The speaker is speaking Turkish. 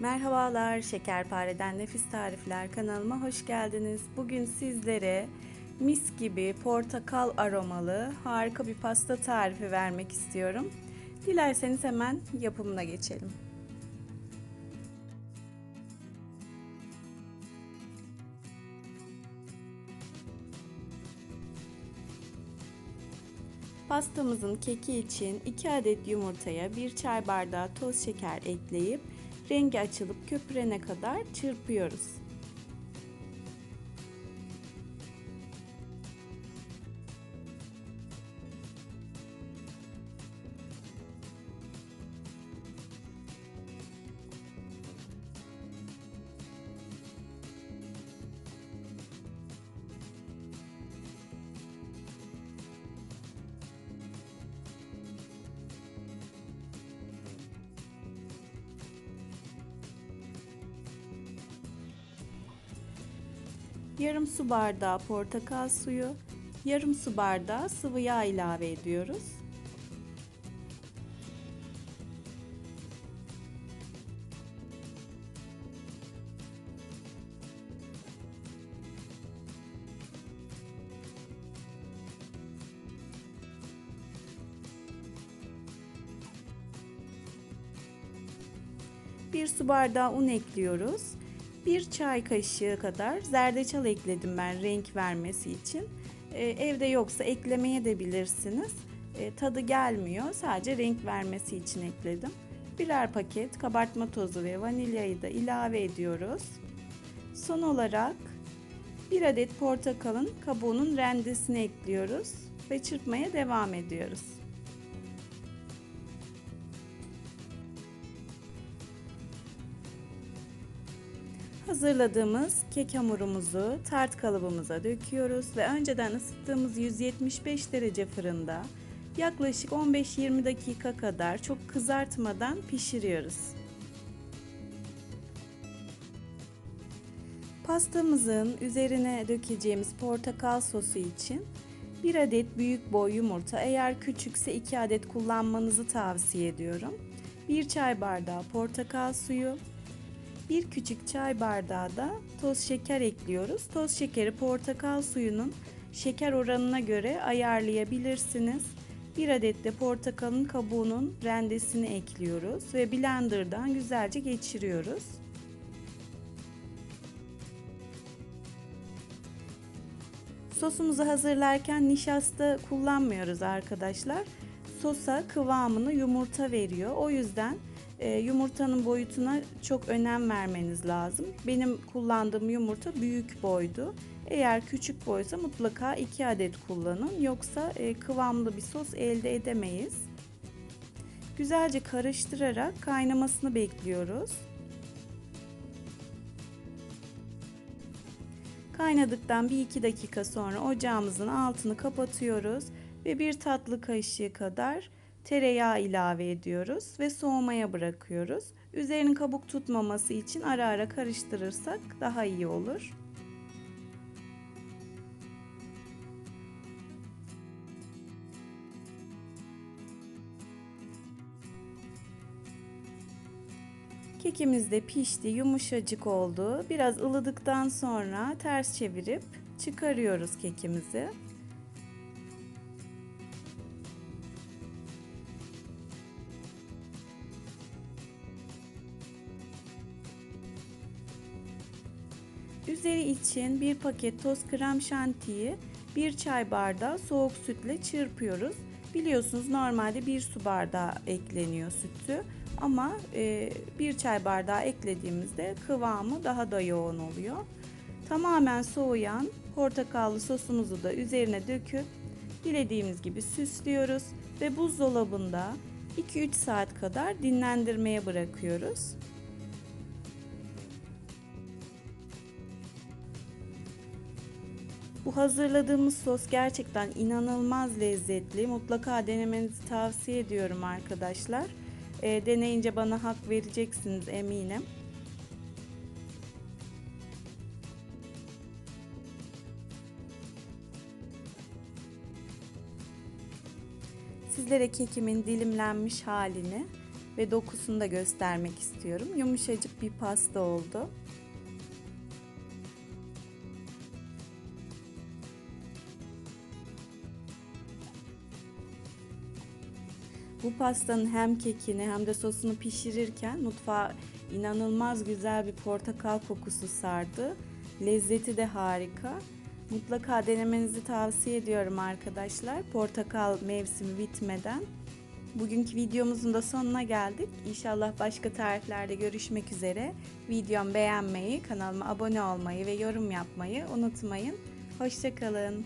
Merhabalar, Şekerpare'den Nefis Tarifler kanalıma hoş geldiniz. Bugün sizlere mis gibi portakal aromalı harika bir pasta tarifi vermek istiyorum. Dilerseniz hemen yapımına geçelim. Pastamızın keki için 2 adet yumurtaya 1 çay bardağı toz şeker ekleyip rengi açılıp köpürene kadar çırpıyoruz. Yarım su bardağı portakal suyu, yarım su bardağı sıvı yağ ilave ediyoruz. Bir su bardağı un ekliyoruz. Bir çay kaşığı kadar zerdeçal ekledim ben renk vermesi için. Ee, evde yoksa eklemeye de bilirsiniz. Ee, tadı gelmiyor. Sadece renk vermesi için ekledim. Birer paket kabartma tozu ve vanilyayı da ilave ediyoruz. Son olarak bir adet portakalın kabuğunun rendesini ekliyoruz ve çırpmaya devam ediyoruz. Hazırladığımız kek hamurumuzu tart kalıbımıza döküyoruz ve önceden ısıttığımız 175 derece fırında yaklaşık 15-20 dakika kadar çok kızartmadan pişiriyoruz. Pastamızın üzerine dökeceğimiz portakal sosu için 1 adet büyük boy yumurta eğer küçükse 2 adet kullanmanızı tavsiye ediyorum. 1 çay bardağı portakal suyu, bir küçük çay bardağı da toz şeker ekliyoruz. Toz şekeri portakal suyunun şeker oranına göre ayarlayabilirsiniz. Bir adet de portakalın kabuğunun rendesini ekliyoruz ve blenderdan güzelce geçiriyoruz. Sosumuzu hazırlarken nişasta kullanmıyoruz arkadaşlar. Sosa kıvamını yumurta veriyor. O yüzden yumurtanın boyutuna çok önem vermeniz lazım. Benim kullandığım yumurta büyük boydu. Eğer küçük boysa mutlaka 2 adet kullanın. Yoksa e, kıvamlı bir sos elde edemeyiz. Güzelce karıştırarak kaynamasını bekliyoruz. Kaynadıktan bir iki dakika sonra ocağımızın altını kapatıyoruz ve bir tatlı kaşığı kadar tereyağı ilave ediyoruz ve soğumaya bırakıyoruz. Üzerinin kabuk tutmaması için ara ara karıştırırsak daha iyi olur. Kekimiz de pişti, yumuşacık oldu. Biraz ılıdıktan sonra ters çevirip çıkarıyoruz kekimizi. Üzeri için bir paket toz krem şantiyi bir çay bardağı soğuk sütle çırpıyoruz. Biliyorsunuz normalde bir su bardağı ekleniyor sütü ama e, bir çay bardağı eklediğimizde kıvamı daha da yoğun oluyor. Tamamen soğuyan portakallı sosumuzu da üzerine döküp dilediğimiz gibi süslüyoruz ve buzdolabında 2-3 saat kadar dinlendirmeye bırakıyoruz. Bu hazırladığımız sos gerçekten inanılmaz lezzetli. Mutlaka denemenizi tavsiye ediyorum arkadaşlar. E, deneyince bana hak vereceksiniz eminim. Sizlere kekimin dilimlenmiş halini ve dokusunu da göstermek istiyorum. Yumuşacık bir pasta oldu. Bu pastanın hem kekini hem de sosunu pişirirken mutfağa inanılmaz güzel bir portakal kokusu sardı. Lezzeti de harika. Mutlaka denemenizi tavsiye ediyorum arkadaşlar. Portakal mevsimi bitmeden. Bugünkü videomuzun da sonuna geldik. İnşallah başka tariflerde görüşmek üzere. Videomu beğenmeyi, kanalıma abone olmayı ve yorum yapmayı unutmayın. Hoşçakalın.